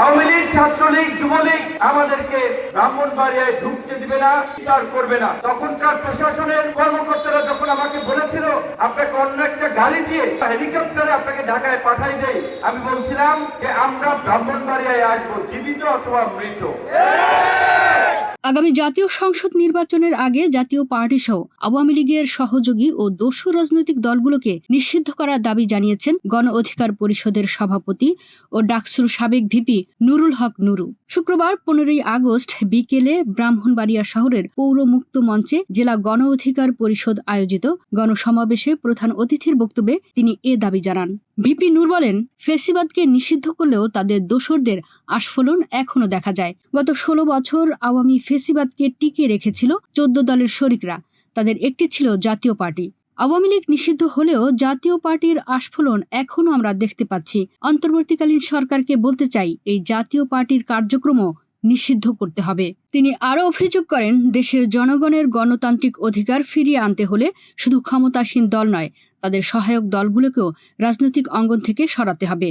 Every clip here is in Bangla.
আওয়ামী লীগ, ছাত্রলীগ, যুবলীগ আমাদেরকে ব্রাহ্মণবাড়িয়ায় ঢুকতে দিবে না, স্বীকার করবে না। তখনকার প্রশাসনের কর্মকর্তারা যখন আমাকে বলেছিল, আপনাকে অন্য একটা গাড়ি দিয়ে হেলিকপ্টারে আপনাকে ঢাকায় পাঠাই দেয় আমি বলছিলাম যে, আমরা ব্রাহ্মণবাড়িয়ায় আসব, জীবিত অথবা মৃত। আগামী জাতীয় সংসদ নির্বাচনের আগে জাতীয় পার্টি সহ আওয়ামী লীগের সহযোগী ও দস্যু রাজনৈতিক দলগুলোকে নিষিদ্ধ করার দাবি জানিয়েছেন গণ অধিকার পরিষদের সভাপতি ও ডাকসুর সাবেক ভিপি নুরুল হক নুরু। শুক্রবার পনেরোই আগস্ট বিকেলে ব্রাহ্মণবাড়িয়া শহরের পৌর মুক্ত মঞ্চে জেলা গণ অধিকার পরিষদ আয়োজিত গণসমাবেশে প্রধান অতিথির বক্তব্যে তিনি এ দাবি জানান। ভিপি নূর বলেন, ফেসিবাদকে নিষিদ্ধ করলেও তাদের দোসরদের আস্ফলন এখনও দেখা যায়। গত ষোলো বছর আওয়ামী ফেসিবাদকে টিকিয়ে রেখেছিল চোদ্দ দলের শরিকরা। তাদের একটি ছিল জাতীয় পার্টি। আওয়ামী লীগ নিষিদ্ধ হলেও জাতীয় পার্টির আস্ফলন এখনও আমরা দেখতে পাচ্ছি। অন্তর্বর্তীকালীন সরকারকে বলতে চাই, এই জাতীয় পার্টির কার্যক্রমও নিষিদ্ধ করতে হবে। তিনি আরও অভিযোগ করেন, দেশের জনগণের গণতান্ত্রিক অধিকার ফিরিয়ে আনতে হলে শুধু ক্ষমতাসীন দল নয় তাদের সহায়ক দলগুলোকেও রাজনৈতিক অঙ্গন থেকে সরাতে হবে।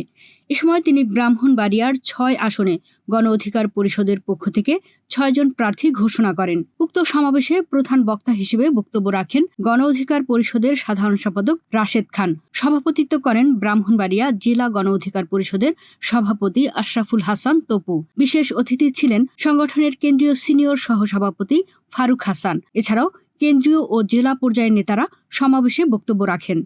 এ সময় তিনি ব্রাহ্মণবাড়িয়ার ছয় আসনে গণ অধিকার পরিষদের পক্ষ থেকে ছয়জন প্রার্থী ঘোষণা করেন। উক্ত সমাবেশে প্রধান বক্তা হিসেবে বক্তব্য রাখেন গণ অধিকার পরিষদের সাধারণ সম্পাদক রাশেদ খান। সভাপতিত্ব করেন ব্রাহ্মণবাড়িয়া জেলা গণ অধিকার পরিষদের সভাপতি আশরাফুল হাসান তপু। বিশেষ অতিথি ছিলেন সংগঠনের কেন্দ্রীয় সিনিয়র সহসভাপতি ফারুক হাসান। এছাড়াও কেন্দ্রীয় ও জেলা পর্যায়ের নেতারা সমাবেশে বক্তব্য রাখেন।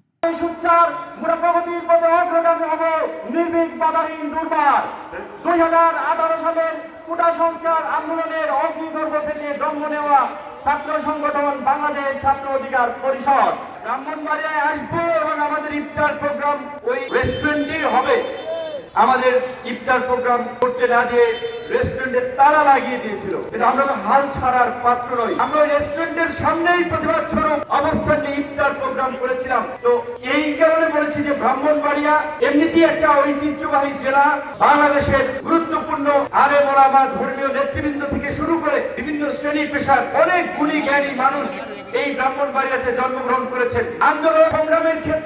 ছাত্র সংগঠন বাংলাদেশ ছাত্র অধিকার পরিষদ। ব্রাহ্মণবাড়িয়ায় আসব এবং আমাদের ইফতার প্রোগ্রাম ওই রেস্টুরেন্টেই হবে। আমাদের ইফতার প্রোগ্রাম করতে না দিয়ে রেস্টুরেন্টের তালা লাগিয়ে দিয়েছিল। কিন্তু আমরা তো হাল ছাড়ার পাত্র নই। আমরা রেস্টুরেন্টের সামনেই প্রতিবাদ স্বরূপ অবস্থান নিয়ে ইফতার প্রোগ্রাম করেছিলাম। তো এই কারণে বলেছি যে ব্রাহ্মণবাড়িয়া এমনিতেই একটা ঐতিহ্যবাহী জেলা। বাংলাদেশের গুরুত্বপূর্ণ আরে মোলামা ধর্মীয় নেতৃবৃন্দ থেকে শুরু করে বিভিন্ন শ্রেণি পেশার অনেক গুণী জ্ঞানী মানুষ এই ব্রাহ্মণবাড়িয়াতে জন্মগ্রহণ করেছেন। আন্দোলন সংগ্রামের ক্ষেত্রে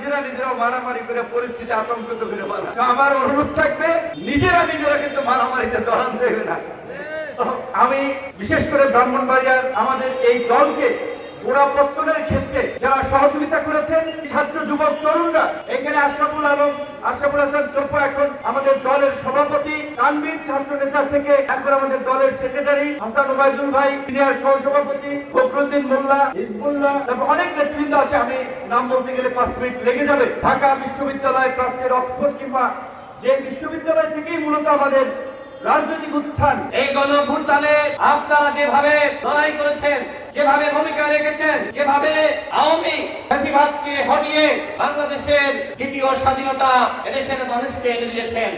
নিজেরা নিজেরা মারামারি করে পরিস্থিতি আতঙ্কিত করে বলা আমার অনুরোধ থাকবে, নিজেরা নিজেরা কিন্তু মারামারিতে জড়ান দেবে না। আমি বিশেষ করে ব্রাহ্মণবাড়িয়ার আমাদের এই দলকে গোড়াপত্তনের ক্ষেত্রে যারা সহযোগিতা করেছেন ছাত্র, যুবক, তরুণরা, এখানে আশরাফুল আলম, আশরাফুল হাসান তোপ্পা এখন আমাদের দলের সভাপতি তানবীর ছাত্র নেতা থেকে এখন আমাদের দলের সেক্রেটারি হাসান ওবায়দুল ভাই, সিনিয়র সহসভাপতি, ফখরুদ্দিন মোল্লা, হিজবুল্লাহ, তারপর অনেক নেতৃবৃন্দ আছে, আমি নাম বলতে গেলে পাঁচ মিনিট লেগে যাবে। ঢাকা বিশ্ববিদ্যালয় প্রাচ্যের অক্সফোর্ড কিংবা যে বিশ্ববিদ্যালয় থেকেই মূলত আমাদের রাজনৈতিক উত্থান গণভুটানে আপনারা যেভাবে লড়াই করেছেন, যেভাবে ভূমিকা রেখেছেন, যেভাবে আওয়ামী ফ্যাসিবাদকে হটিয়ে বাংলাদেশের দ্বিতীয় স্বাধীনতা এদেশের মানুষকে এনে দিয়েছেন।